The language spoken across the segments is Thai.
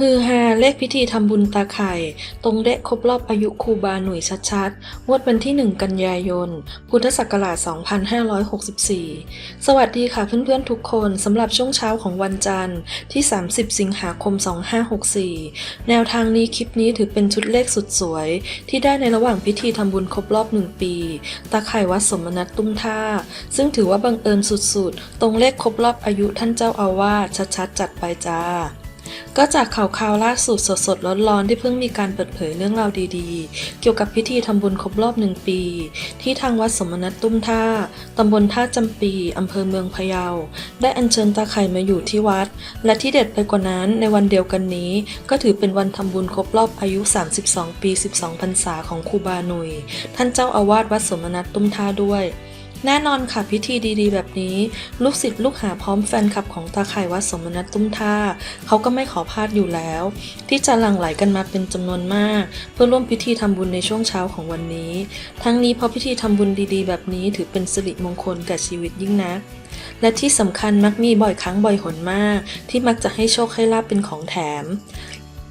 ฮือฮาเลขพิธีทำบุญตาไข่ ตรงเดะครบรอบอายุครูบาหนุ่ยชัดๆงวดวันที่ 1 กันยายน พุทธศักราช 2564 สวัสดีค่ะเพื่อนๆทุกคนสำหรับช่วงเช้าของวันจันทร์ที่ 30 สิงหาคม 2564 แนวทางนี้คลิปนี้ถือเป็นชุดเลขสุดสวย ที่ได้ในระหว่างพิธีทำบุญครบรอบ 1 ปี ตาไข่วัดสมนัตตุ้มท่า ซึ่งถือว่าบังเอิญสุดๆ ตรงเลขครบรอบอายุท่านเจ้าอาวาสชัดๆ จัดไปจ้า ก็จากข่าวข่าวล่าสุดสดๆร้อนๆที่เพิ่งมีการเปิดเผยเรื่องราวดีๆ เกี่ยวกับพิธีทำบุญครบรอบหนึ่งปี ที่ทางวัดสมณัตตุ้มท่าตำบลท่าจำปีอำเภอเมืองพะเยา ได้อัญเชิญตาไข่มาอยู่ที่วัด และที่เด็ดไปกว่านั้นในวันเดียวกันนี้ ก็ถือเป็นวันทำบุญครบรอบอายุ 32 ปี 12 พรรษาของครูบาหนุยท่านเจ้าอาวาสวัดสมณัตตุ้มท่าด้วย แน่นอนค่ะพิธีดีๆ แบบนี้ ลูกศิษย์ลูกหาพร้อมแฟนคลับของตาไข่วัดสมณัตตุ้มท่า เขาก็ไม่ขอพลาดอยู่แล้ว ที่จะหลั่งไหลกันมาเป็นจำนวนมาก เพื่อร่วมพิธีทำบุญในช่วงเช้าของวันนี้ ทั้งนี้เพราะพิธีทำบุญดีๆ แบบนี้ถือเป็นสิริมงคลแก่ชีวิตยิ่งนัก และที่สำคัญมักมีบ่อยครั้งบ่อยหนมาก ที่มักจะให้โชคให้ลาบเป็นของแถม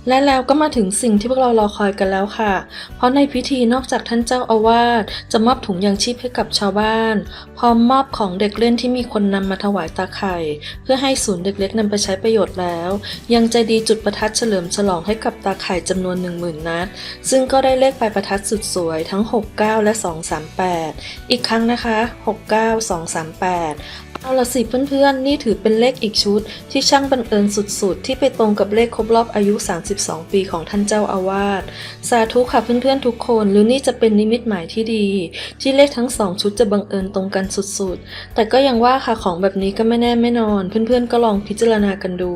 และแล้วก็มาถึงสิ่งที่พวกเรารอคอยกันแล้วค่ะ เพราะในพิธีนอกจากท่านเจ้าอาวาสจะมอบถุงยางชีพให้กับชาวบ้าน พร้อมมอบของเด็กเล่นที่มีคนนำมาถวายตาไข่ เพื่อให้ศูนย์เด็กเล็กนำไปใช้ประโยชน์แล้ว ยังใจดีจุดประทัดเฉลิมฉลองให้กับตาไข่จำนวน10,000นัด ซึ่งก็ได้เลขปลายประทัดสุดสวยทั้ง 69 และ 238 อีกครั้งนะคะ 69 238 เอาละสิเพื่อนๆ นี่ถือเป็นเลขอีกชุด ที่ช่างบังเอิญสุดๆ ที่ไปตรงกับเลขครบรอบอายุ 32 ปีของท่านเจ้าอาวาส สาธุค่ะเพื่อนๆ ทุกคน หรือนี่จะเป็นนิมิตหมายที่ดี ที่เลขทั้งสองชุดจะบังเอิญตรงกันสุดๆ แต่ก็ยังว่าค่ะของแบบนี้ก็ไม่แน่ไม่นอน เพื่อนๆ ก็ลองพิจารณากันดู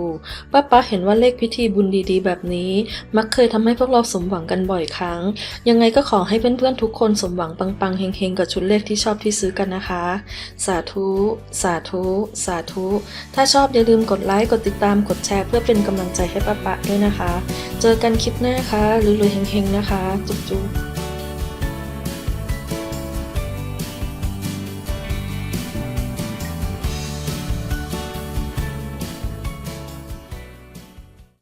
ป้าป๊าเห็นว่าเลขพิธีบุญดีๆ แบบนี้ มักเคยทำให้พวกเราสมหวังกันบ่อยครั้ง ยังไงก็ขอให้เพื่อนๆ ทุกคนสมหวังปังๆ เฮงๆ กับชุดเลขที่ชอบที่ซื้อกันนะคะ สาธุ สาธุสาธุ ถ้าชอบอย่าลืมกดไลค์กดติดตามกดแชร์เพื่อเป็นกำลังใจให้ป้าปะด้วยนะคะ เจอกันคลิปหน้าค่ะรวยๆเฮงๆนะคะ จุ๊บๆ